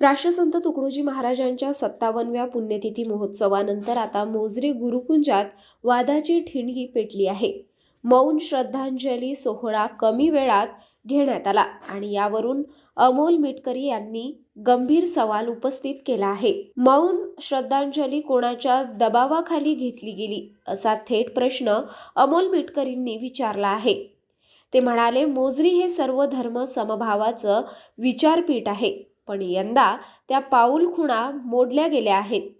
राष्ट्रसंत तुकडोजी महाराजांच्या सत्तावनव्या पुण्यतिथी महोत्सवानंतर आता मोजरी गुरुकुंजात वादाची ठिणगी पेटली आहे. मौन श्रद्धांजली सोहळा कमी वेळात घेण्यात आला आणि यावरून अमोल मिटकरी यांनी गंभीर सवाल उपस्थित केला आहे. मौन श्रद्धांजली कोणाच्या दबावाखाली घेतली गेली असा थेट प्रश्न अमोल मिटकरींनी विचारला आहे. ते म्हणाले मोजरी हे सर्व धर्म समभावाचं विचारपीठ आहे. पण यंदा त्या पाऊल खुणा मोडल्या गेल्या आहेत.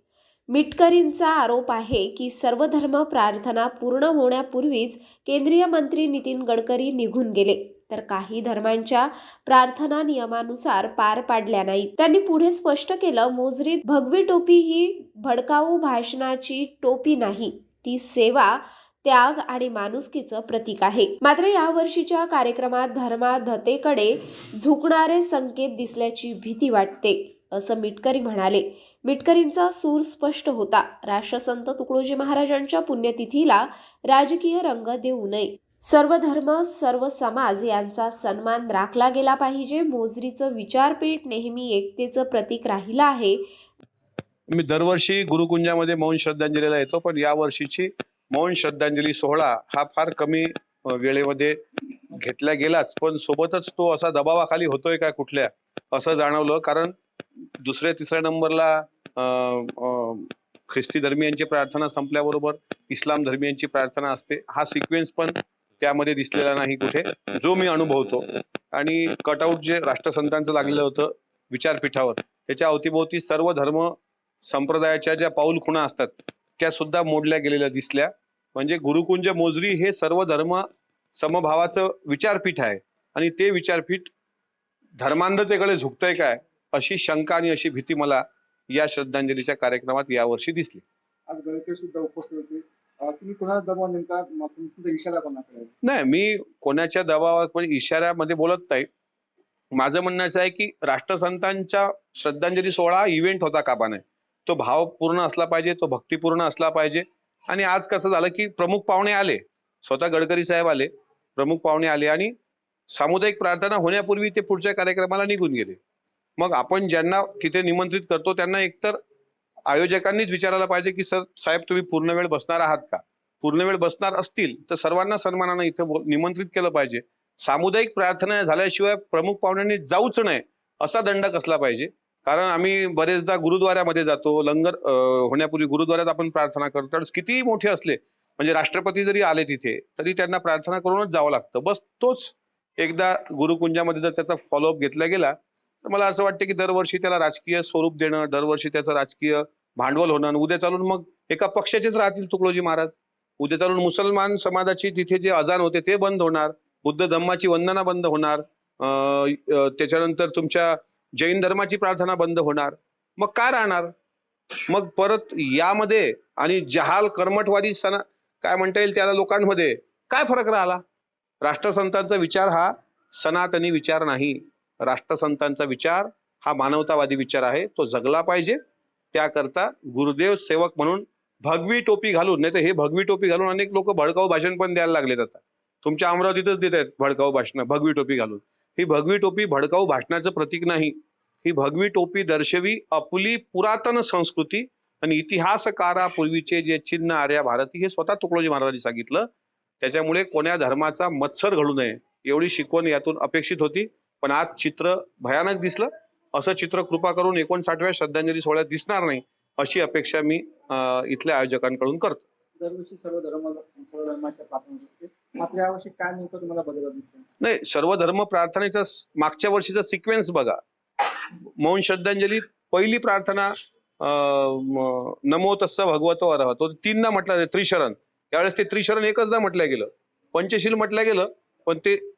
मिटकरींचा आरोप आहे की सर्वधर्म प्रार्थना पूर्ण होण्यापूर्वीच केंद्रीय मंत्री नितीन गडकरी निघून गेले. तर काही धर्मांच्या प्रार्थना नियमानुसार पार पाडल्या नाहीत त्यांनी पुढे स्पष्ट केलं मोजरीत भगवी टोपी ही भडकाऊ भाषणाची टोपी नाही. ती सेवा त्याग आणि माणुसकीचं प्रतीक आहे. मात्र या वर्षीच्या कार्यक्रमात धर्माधतेकडे झुकणारे संकेत दिसल्याची भीती वाटते असं मिटकरी म्हणाले. मिटकरींचा सूर स्पष्ट होता. राष्ट्रसंत तुकडोजी महाराजांच्या पुण्यतिथीला राजकीय रंग देऊ नये. सर्व धर्म सर्व समाज यांचा सन्मान राखला गेला पाहिजे. मोजरीचं विचारपीठ नेहमी एकतेचं प्रतीक राहिलं आहे. मी दरवर्षी गुरुकुंजामध्ये मौन श्रद्धांजलीला येतो पण या वर्षीची मौन श्रद्धांजली सोहळा हा फार कमी वेळेमध्ये घेतला गेलाच. पण सोबतच तो असा दबावाखाली होतोय का कुठल्या असं जाणवलं. कारण दुसऱ्या तिसऱ्या नंबरला ख्रिस्ती धर्मियांची प्रार्थना संपल्याबरोबर इस्लाम धर्मियांची प्रार्थना असते. हा सिक्वेन्स पण त्यामध्ये दिसलेला नाही कुठे जो मी अनुभवतो. आणि कटआउट जे राष्ट्रसंतांचं लागलेलं होतं विचारपीठावर त्याच्या अवतीभोवती सर्व धर्म संप्रदायाच्या ज्या पाऊल खुणा असतात त्या सुद्धा मोडल्या गेलेल्या दिसल्या. म्हणजे गुरुकुंज मोजरी हे सर्व धर्म समभावाचं विचारपीठ आहे. आणि ते विचारपीठ धर्मांधतेकडे झुकतंय काय अशी शंका आणि अशी भीती मला या श्रद्धांजलीच्या कार्यक्रमात यावर्षी दिसली. आज सुद्धा उपस्थित होते. तुम्ही दबाव नेमका इशारा कोणाकडे? नाही मी कोणाच्या दबावात म्हणजे इशाऱ्यामध्ये बोलत नाही. माझं म्हणणं असं आहे की राष्ट्रसंतांच्या श्रद्धांजली सोहळा इव्हेंट होता कामा नये तो भाव पूर्ण असला पाहिजे तो भक्तिपूर्ण असला पाहिजे. आणि आज कसं झालं की प्रमुख पाहुणे आले. स्वतः गडकरी साहेब आले प्रमुख पाहुणे आले आणि सामुदायिक प्रार्थना होण्यापूर्वी ते पुढच्या कार्यक्रमाला निघून गेले. मग आपण ज्यांना तिथे निमंत्रित करतो त्यांना एकतर आयोजकांनीच विचारायला पाहिजे की सर साहेब तुम्ही पूर्ण वेळ बसणार आहात का? पूर्ण वेळ बसणार असतील तर सर्वांना सन्मानानं इथं निमंत्रित केलं पाहिजे. सामुदायिक प्रार्थना झाल्याशिवाय प्रमुख पाहुण्यांनी जाऊच नाही असा दंड कसला पाहिजे? कारण आम्ही बरेचदा गुरुद्वाऱ्यामध्ये जातो लंगर होण्यापूर्वी गुरुद्वाऱ्यात आपण प्रार्थना करतो. तर कितीही मोठे असले म्हणजे राष्ट्रपती जरी आले तिथे तरी त्यांना प्रार्थना करूनच जावं लागतं. बस तोच एकदा गुरुकुंजामध्ये जर त्याचा फॉलोअप घेतला गेला तर मला असं वाटतं की दरवर्षी त्याला राजकीय स्वरूप देणं दरवर्षी त्याचं राजकीय भांडवल होणं आणि उद्या चालून मग एका पक्षाचेच राहतील तुकडोजी महाराज. उद्या चालून मुसलमान समाजाची तिथे जे अजान होते ते बंद होणार बुद्ध धम्माची वंदना बंद होणार. त्याच्यानंतर तुमच्या जैन धर्माची प्रार्थना बंद होणार. मग काय राहणार? मग परत यामध्ये आणि जहाल कर्मठवादी सना काय म्हणता येईल त्याला लोकांमध्ये? काय फरक राहिला? राष्ट्रसंतांचा विचार हा सनातनी विचार नाही. राष्ट्रसंतांचा विचार हा मानवतावादी विचार आहे. तो जगला पाहिजे. त्याकरता गुरुदेव सेवक म्हणून भगवी टोपी घालून नाही तर हे भगवी टोपी घालून अनेक लोक भडकाऊ भाषण पण द्यायला लागलेत आता. तुमच्या अमरावतीतच देत आहेत भडकाऊ भाषणं भगवी टोपी घालून. ही भगवी टोपी भडकाऊ भाषणाचं प्रतीक नाही. ही भगवी टोपी दर्शवी आपली पुरातन संस्कृती आणि इतिहासकारापूर्वीचे जे चिन्ह आर्या भारती हे स्वतः तुकडोजी महाराजांनी सांगितलं. त्याच्यामुळे कोण्या धर्माचा मत्सर घडू नये एवढी शिकवण यातून अपेक्षित होती. पण आज चित्र भयानक दिसलं. असं चित्र कृपा करून एकोणसाठव्या श्रद्धांजली सोहळ्यात दिसणार नाही अशी अपेक्षा मी इथल्या आयोजकांकडून करतो. दरवर्षी सर्व धर्म सर्व धर्माच्या प्रार्थना होत असते. मात्र यावर्षी काय नेमकं तुम्हाला बदल दिसतो? नाही सर्व धर्म प्रार्थनेचा मागच्या वर्षीचा सिक्वेन्स बघा. मौन श्रद्धांजली पहिली प्रार्थना अं, म- नमो तस्स भगवतो अर्हतो. तीनदा म्हटलं त्रिशरण. त्यावेळेस ते त्रिशरण एकचदा म्हटलं गेलं. पंचशील म्हटलं गेलं पण ते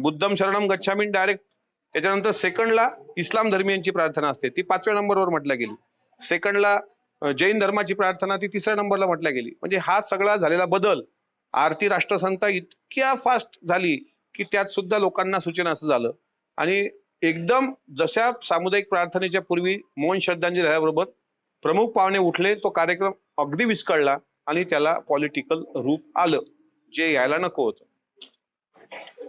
बुद्धम शरणम गच्छामी डायरेक्ट त्याच्यानंतर सेकंडला इस्लाम धर्मियांची प्रार्थना असते ती पाचव्या नंबरवर म्हटल्या गेली. सेकंडला जैन धर्माची प्रार्थना ती तिसऱ्या नंबरला म्हटल्या गेली. म्हणजे हा सगळा झालेला बदल आरती राष्ट्रसंता इतक्या फास्ट झाली की त्यात सुद्धा लोकांना सूचना असं झालं. आणि एकदम जशा सामुदायिक प्रार्थनेच्या पूर्वी मौन श्रद्धांजली झाल्याबरोबर प्रमुख पाहुणे उठले तो कार्यक्रम अगदी विस्कळला आणि त्याला पॉलिटिकल रूप आलं जे यायला नको होतं.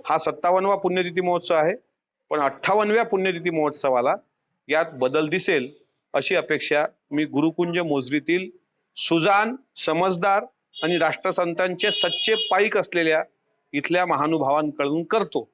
हा सत्तावन्नवा पुण्यतिथी महोत्सव आहे पण अठ्ठावन्नव्या पुण्यतिथी महोत्सवाला यात बदल दिसेल अशी अपेक्षा मी गुरुकुंज मोजरीतील सुजान समजदार आणि राष्ट्रसंतांचे सच्चे पाईक असलेल्या इथल्या महानुभावांकडून करतो.